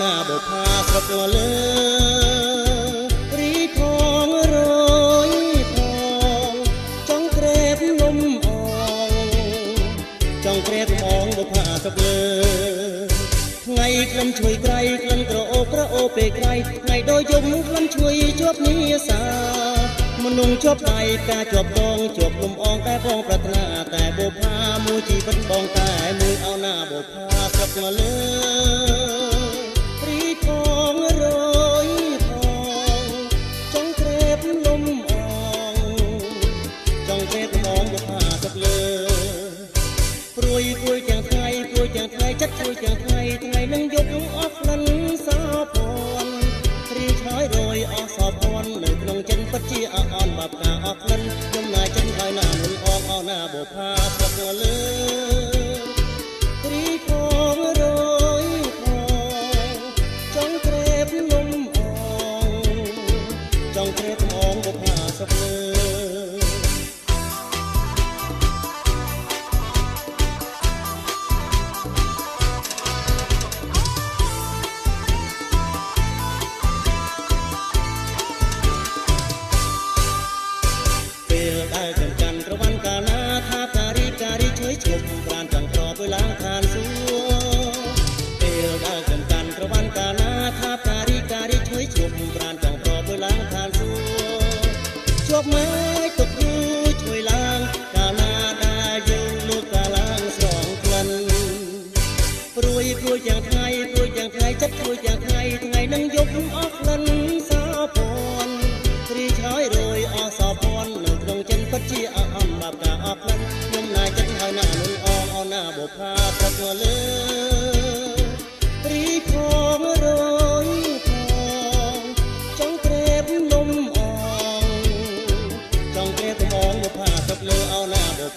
ណាបុផាស្រពលើរីផងរយផងចង់ក្រេបនំអងចង់ក្រេបផងបុផាស្រពលើថ្ងៃខ្ញុំជួយក្រៃខ្ញុំក្រអូបក្រអូបពេលក្រៃថ្ងៃដូចយំខ្ញុំជួយជាប់នីសាមនុស្សជាប់ដៃការជាប់ដងជាប់លំអងតែបងប្រាថ្នាតែបុផាមួយជីវិតបងតែមួយអោណាបុផាស្រពលើ គួយទាំងថ្ងៃគួយទាំងថ្ងៃចិត្តគួយទាំងថ្ងៃថ្ងៃនឹងយប់អស់ក្លិនសោពនរីឆយរយអស់សោពននៅក្នុងចិត្តពិតជាអអន់បាបការអស់ក្លិនខ្ញុំណាចិត្តហើយណាមុនអងអណាបុផាប្រកលើរីកងរយផងចង់ក្រេបនំអងចង់ក្រេបអងបុផាសុខលើ កម៉ែទុកដូចអួយឡើងកាលាដែលយើងលោកកាលាស្រងក្លិនព្រួយព្រួយយ៉ាងថ្ងៃព្រួយយ៉ាងថ្ងៃចិត្តព្រួយយ៉ាងថ្ងៃថ្ងៃនឹងយប់អស់ក្លិនសោពនរីឆោយរយអស់សោពននៅក្នុងចិត្តពិតជាអអំបាបការអស់ក្លិនខ្ញុំណាចិត្តហើយណាមនុស្សអអណាបុផាប្រកលើ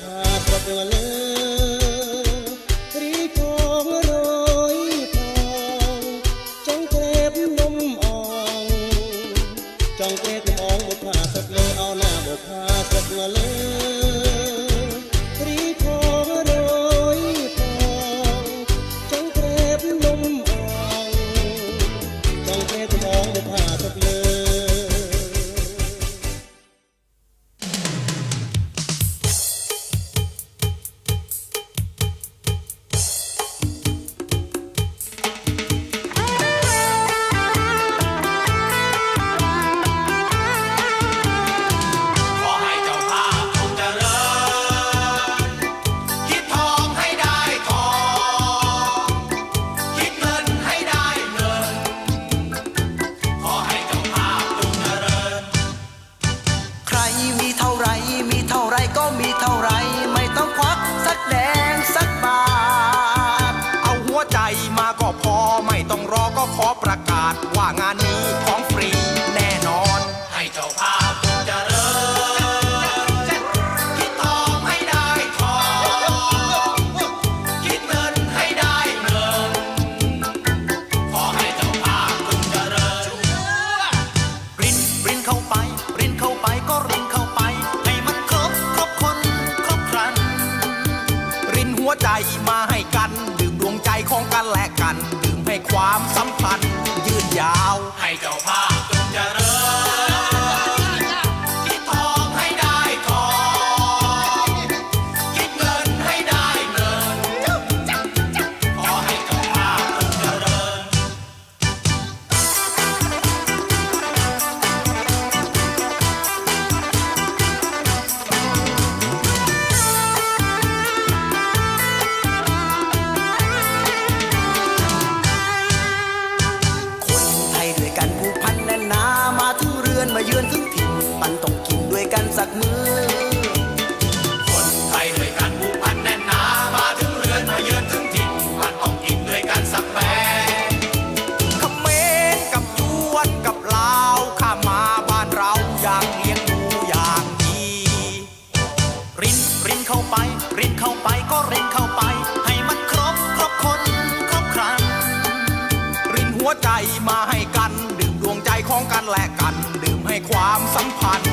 ថាប្រទល់លើរីកងរយផងចង់ក្រេបនំអងចង់ក្រេបនំអងបុផាទឹកលើអោណាបុផាទឹកលើ ความสัมพันธ์ยืนยาว ให้เจ้าภาพ เข้าไปก็รินเข้าไป ให้มันครบครบคนครบครัน รินหัวใจมาให้กัน ดื่มดวงใจของกันและกัน ดื่มให้ความสัมพันธ์